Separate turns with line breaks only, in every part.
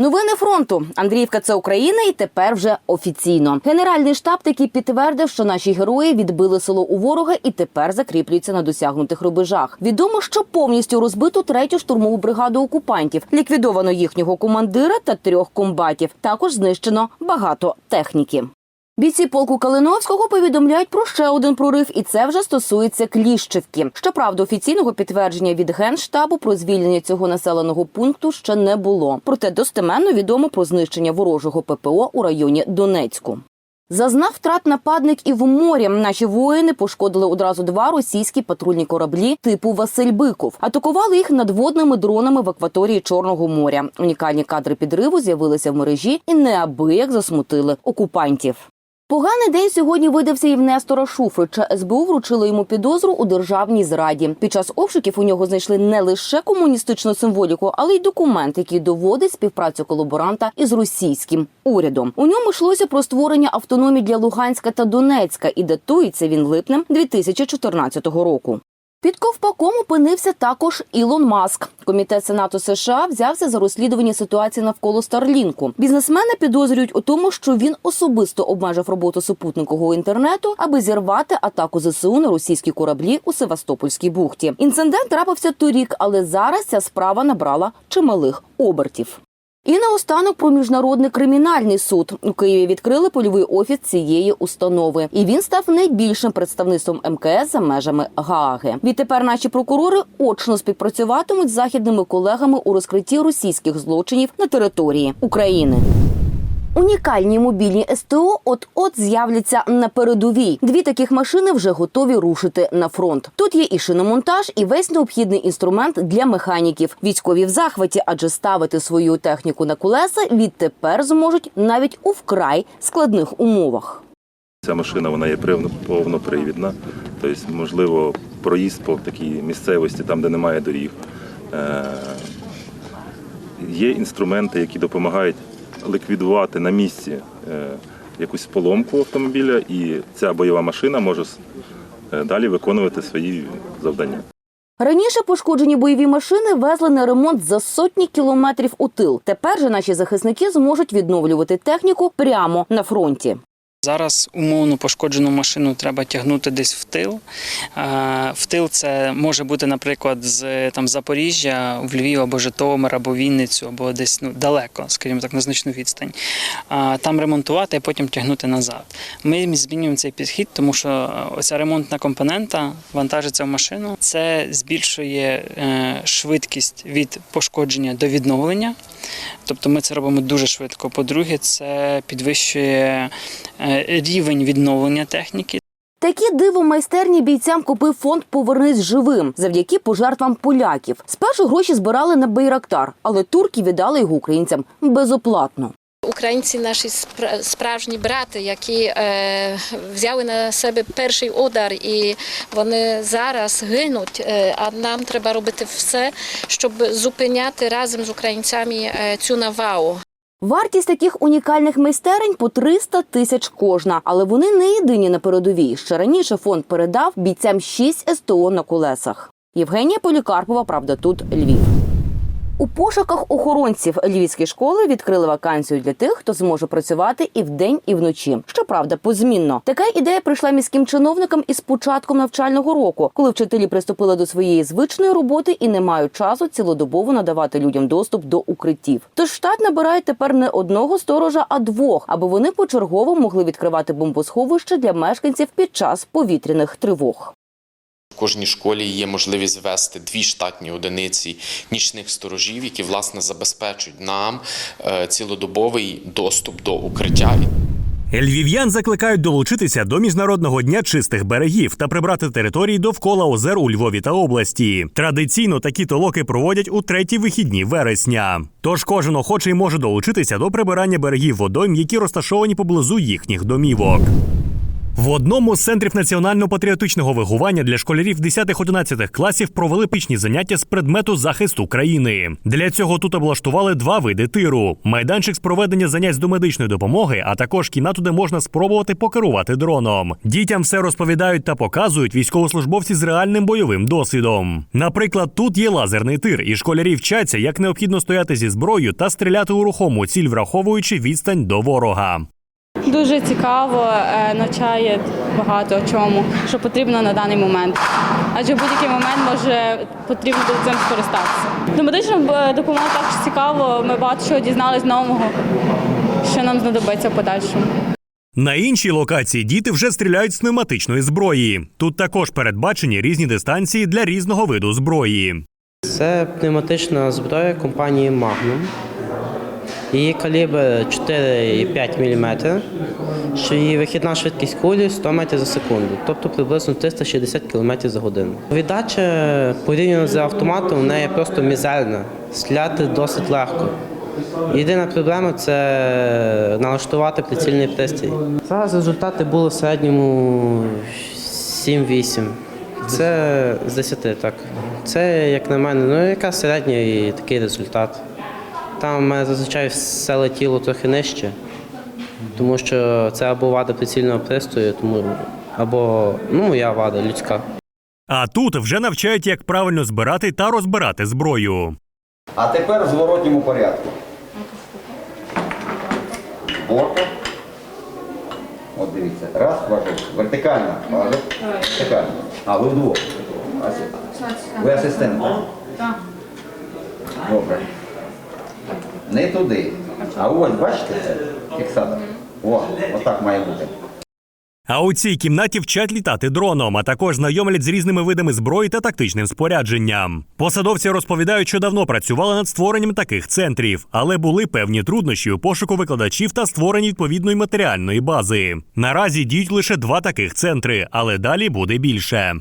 Новини фронту. Андріївка це Україна, і тепер вже офіційно. Генеральний штаб таки підтвердив, що наші герої відбили село у ворога і тепер закріплюються на досягнутих рубежах. Відомо, що повністю розбито третю штурмову бригаду окупантів. Ліквідовано їхнього командира та трьох комбатів. Також знищено багато техніки. Бійці полку Калиновського повідомляють про ще один прорив, і це вже стосується Кліщівки. Щоправда, офіційного підтвердження від генштабу про звільнення цього населеного пункту ще не було. Проте достеменно відомо про знищення ворожого ППО у районі Донецьку. Зазнав втрат нападник і в морі. Наші воїни пошкодили одразу два російські патрульні кораблі типу Василь Биков. Атакували їх надводними дронами в акваторії Чорного моря. Унікальні кадри підриву з'явилися в мережі і неабияк засмутили окупантів. Поганий день сьогодні видався і в Нестора Шуфрича. СБУ вручило йому підозру у державній зраді. Під час обшуків у нього знайшли не лише комуністичну символіку, але й документ, який доводить співпрацю колаборанта із російським урядом. У ньому йшлося про створення автономії для Луганська та Донецька, і датується він липнем 2014 року. Під ковпаком опинився також Ілон Маск. Комітет Сенату США взявся за розслідування ситуації навколо Старлінку. Бізнесмени підозрюють у тому, що він особисто обмежив роботу супутникового інтернету, аби зірвати атаку ЗСУ на російські кораблі у Севастопольській бухті. Інцидент трапився торік, але зараз ця справа набрала чималих обертів. І наостанок про міжнародний кримінальний суд у Києві відкрили польовий офіс цієї установи, і він став найбільшим представництвом МКС за межами Гааги. Відтепер наші прокурори очно співпрацюватимуть з західними колегами у розкритті російських злочинів на території України. Унікальні мобільні СТО от-от з'являться на передовій. Дві таких машини вже готові рушити на фронт. Тут є і шиномонтаж, і весь необхідний інструмент для механіків. Військові в захваті, адже ставити свою техніку на колеса відтепер зможуть навіть у вкрай складних умовах.
Ця машина вона є повнопривідна, тобто, можливо, проїзд по такій місцевості, там, де немає доріг. Е, Є інструменти, які допомагають ліквідувати на місці е, якусь поломку автомобіля, і ця бойова машина може е, далі виконувати свої завдання.
Раніше пошкоджені бойові машини везли на ремонт за сотні кілометрів у тил. Тепер же наші захисники зможуть відновлювати техніку прямо на фронті.
Зараз умовно пошкоджену машину треба тягнути десь в тил. В тил це може бути, наприклад, з там Запоріжжя в Львів або Житомир, або Вінницю, або десь ну далеко, скажімо так, на значну відстань. Там ремонтувати, а потім тягнути назад. Ми змінюємо цей підхід, тому що е, оця ремонтна компонента вантажиться в машину. Це збільшує е, швидкість від пошкодження до відновлення. Тобто ми це робимо дуже швидко. По-друге, це підвищує е, рівень відновлення техніки.
Такі диво майстерні бійцям купив фонд Повернись живим завдяки пожертвам поляків. Спершу гроші збирали на Байрактар, але турки віддали його українцям безоплатно.
Українці наші спра- справжні брати, які е, взяли на себе перший удар, і вони зараз гинуть. Е, а нам треба робити все, щоб зупиняти разом з українцями е, цю навалу.
Вартість таких унікальних майстерень по 300 тисяч кожна, але вони не єдині на передовій. Ще раніше фонд передав бійцям 6 СТО на колесах. Євгенія Полікарпова, правда, тут Львів. У пошуках охоронців львівські школи відкрили вакансію для тих, хто зможе працювати і вдень, і вночі. Щоправда, позмінно. Така ідея прийшла міським чиновникам із початком навчального року, коли вчителі приступили до своєї звичної роботи і не мають часу цілодобово надавати людям доступ до укриттів. Тож штат набирають тепер не одного сторожа, а двох, аби вони почергово могли відкривати бомбосховище для мешканців під час повітряних тривог.
Кожній школі є можливість ввести дві штатні одиниці нічних сторожів, які власне забезпечують нам е, цілодобовий доступ до укриття.
Львів'ян закликають долучитися до міжнародного дня чистих берегів та прибрати території довкола озер у Львові та області. Традиційно такі толоки проводять у треті вихідні вересня. Тож кожен охочий може долучитися до прибирання берегів водойм, які розташовані поблизу їхніх домівок. В одному з центрів національно-патріотичного виховання для школярів 10-11 класів провели пічні заняття з предмету захисту країни. Для цього тут облаштували два види тиру: майданчик з проведення занять з домедичної допомоги, а також кімнату, де можна спробувати покерувати дроном. Дітям все розповідають та показують військовослужбовці з реальним бойовим досвідом. Наприклад, тут є лазерний тир, і школярі вчаться, як необхідно стояти зі зброєю та стріляти у рухому ціль, враховуючи відстань до ворога.
Дуже цікаво, е, навчає багато чому, що потрібно на даний момент. Адже в будь-який момент може потрібно буде цим скористатися. До медична допомога також цікаво. Ми багато чого дізнались нового, що нам знадобиться в подальшому.
На іншій локації діти вже стріляють з пневматичної зброї. Тут також передбачені різні дистанції для різного виду зброї.
Це пневматична зброя компанії Magnum. Її калібр 4,5 мм, що її вихідна швидкість кулі 100 метрів за секунду, тобто приблизно 360 км за годину. Віддача порівняно з автоматом в неї просто мізерна. Стріляти досить легко. Єдина проблема це налаштувати прицільний пристрій. Зараз результати були в середньому 7-8. Це з 10, так. Це, як на мене, ну якраз середній такий результат. Там в мене зазвичай все летіло трохи нижче, тому що це або вада прицільного пристрою, тому або ну, моя вада людська.
А тут вже навчають, як правильно збирати та розбирати зброю.
А тепер в зворотньому порядку. Борка. От дивіться. Раз, важить. Вертикально. Вертикально. А, ви вдвох. Ви асистент, так? Так. Добре. Не туди. А ось, бачите це? Фіксатор. О, отак має бути.
А у цій кімнаті вчать літати дроном, а також знайомлять з різними видами зброї та тактичним спорядженням. Посадовці розповідають, що давно працювали над створенням таких центрів, але були певні труднощі у пошуку викладачів та створенні відповідної матеріальної бази. Наразі діють лише два таких центри, але далі буде більше.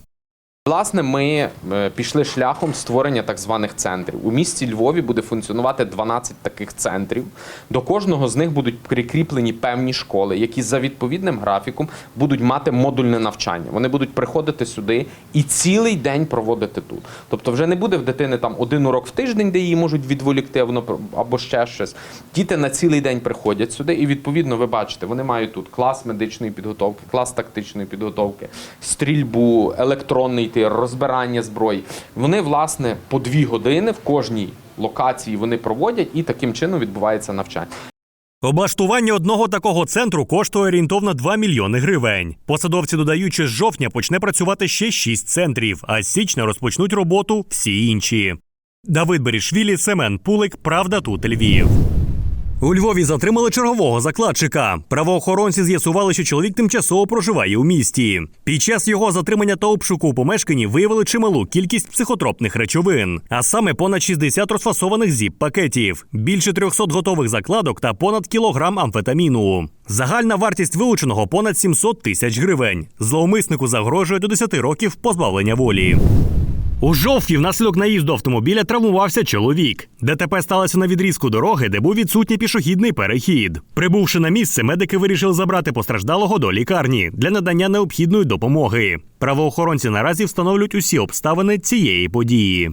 Власне, ми е, пішли шляхом створення так званих центрів. У місті Львові буде функціонувати 12 таких центрів. До кожного з них будуть прикріплені певні школи, які за відповідним графіком будуть мати модульне навчання. Вони будуть приходити сюди і цілий день проводити тут. Тобто, вже не буде в дитини там один урок в тиждень, де її можуть відволікти або ще щось. Діти на цілий день приходять сюди, і відповідно ви бачите, вони мають тут клас медичної підготовки, клас тактичної підготовки, стрільбу, електронний тир, розбирання зброї. Вони, власне, по дві години в кожній локації вони проводять, і таким чином відбувається навчання.
Облаштування одного такого центру коштує орієнтовно 2 мільйони гривень. Посадовці додають, що з жовтня почне працювати ще 6 центрів, а з січня розпочнуть роботу всі інші. Давид Берішвілі, Семен Пулик. Правда тут Львів. У Львові затримали чергового закладчика. Правоохоронці з'ясували, що чоловік тимчасово проживає у місті. Під час його затримання та обшуку у помешканні виявили чималу кількість психотропних речовин, а саме понад 60 розфасованих зіп-пакетів, більше 300 готових закладок та понад кілограм амфетаміну. Загальна вартість вилученого понад 700 тисяч гривень. Зловмиснику загрожує до 10 років позбавлення волі. У жовтні внаслідок наїзду автомобіля травмувався чоловік. ДТП сталося на відрізку дороги, де був відсутній пішохідний перехід. Прибувши на місце, медики вирішили забрати постраждалого до лікарні для надання необхідної допомоги. Правоохоронці наразі встановлюють усі обставини цієї події.